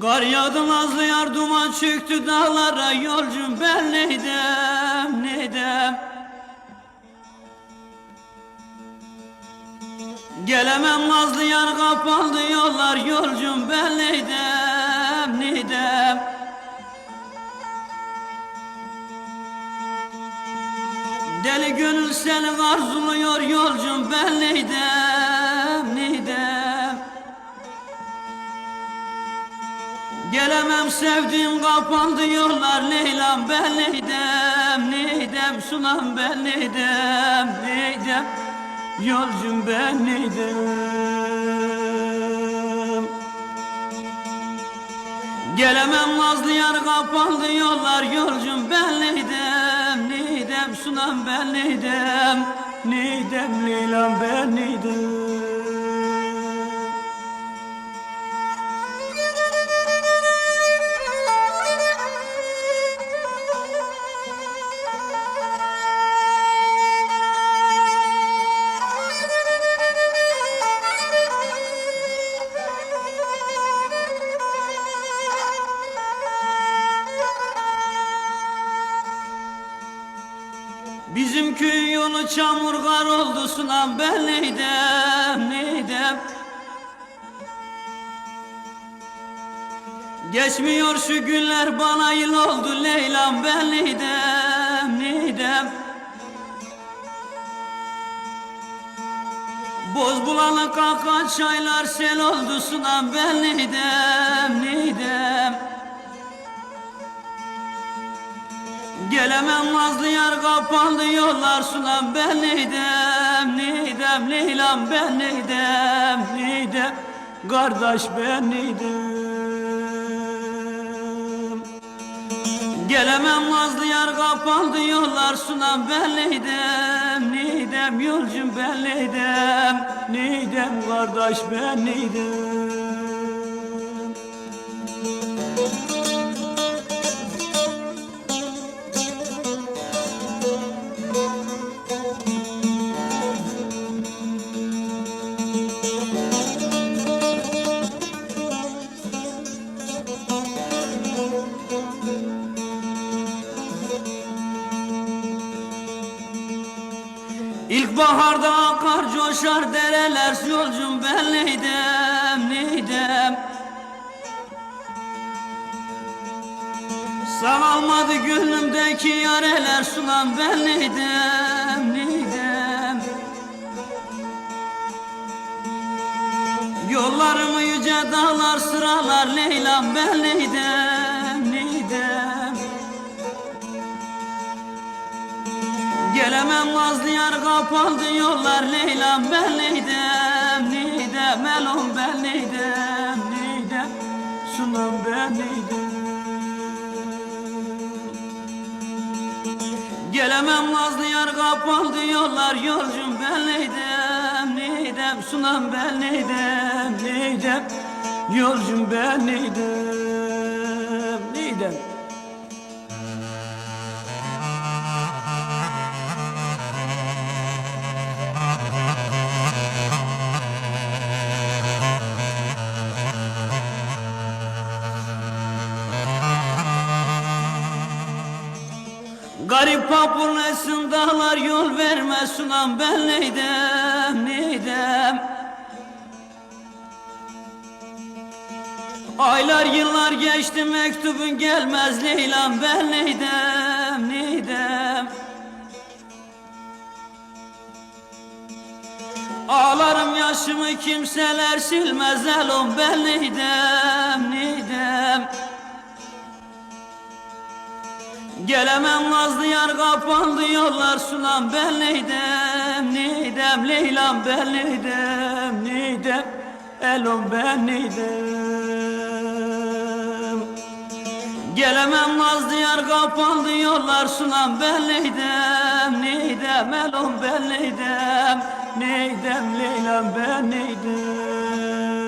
Kar yağdı nazlı yar duman çöktü dağlara. Yolcum ben neydem neydem Gelemem nazlı yar kapandı yollar. Yolcum ben neydem neydem Deli gönül seni arzuluyor. Yolcum ben neydem Gelemem sevdiğim kapandı yollar Leylam ben neydem neydem? Sunam ben neydem neydem? Yolcum ben neydem? Gelemem nazlı yar kapandı yollar Yolcum ben neydem neydem? Sunam ben neydem neydem? Leylam ben neydem çamur kar oldu sunan ben neydem neydem Geçmiyor şu günler bana yıl oldu Leylam ben neydem neydem Boz bulanık akan çaylar sel oldu sunan ben neydem neydem Gelemem nazlı yar kapandı yollar sunan ben neydem neydem Leylam ben neydem neydem Kardeş ben neydem Gelemem nazlı yar kapandı yollar sunan ben neydem neydem Yolcum ben neydem neydem Kardeş ben neydem İlkbaharda akar coşar dereler Yolcum ben neydem neydem? Sağalmadı gönlümdeki yareler Sunan ben neydem neydem? Yollarımı yüce dağlar sıralar Leylam ben neydem Gelemem nazlı yar kapandı yollar Leylam ben neydem neydem Elom ben neydem neydem Sunam ben neydem Gelemem nazlı yar kapandı yollar Yolcum ben neydem neydem Sunam ben neydem neydem Yolcum ben neydem neydem Garip papurnesin dağlar yol vermez. Sunan ben neydem neydem? Aylar yıllar geçti mektubun gelmez. Leylam ben neydem neydem? Ağlarım yaşımı kimseler silmez. Elom ben neydem Gelemem nazlı yar kapandı yollar sunan ben neydem neydem? Leylam ben neydem neydem? Elom ben neydem? Gelemem nazlı yar kapandı yollar sunan ben neydem neydem? Elom ben neydem? Neydem Leylam ben neydem